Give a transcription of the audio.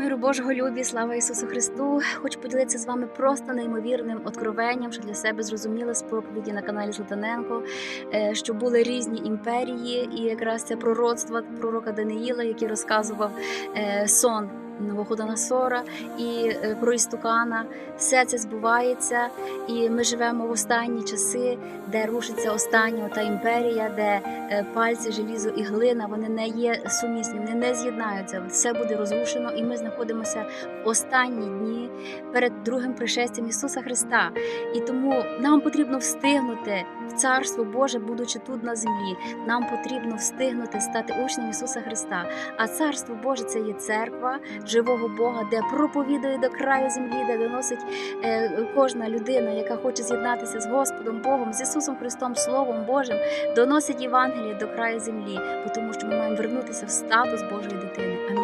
Миру Божого любі, слава Ісусу Христу! Хочу поділитися з вами просто неймовірним откровенням, що для себе зрозуміла з проповіді на каналі Златаненко, е, що були різні імперії, і якраз це пророцтво пророка Даниїла, який розказував е, сон Новоходоносора і е, про Істукана. Все це збувається, і ми живемо в останні часи, де рушиться остання та імперія, де е, пальці, желізо і глина вони не є сумісні, вони не з'єднаються. Все буде розрушено, і ми знаходимося в останні дні перед другим пришестям Ісуса Христа. І тому нам потрібно встигнути в Царство Боже, будучи тут на землі. Нам потрібно встигнути стати учнем Ісуса Христа. А Царство Боже це є церква живого Бога, де проповідує до краю землі, де доносить е, кожна людина, яка хоче з'єднатися з Господом Богом, з Ісусом Христом, Словом Божим, доносить Євангеліє до краю землі, тому що ми маємо вернутися в статус Божої дитини. Амінь.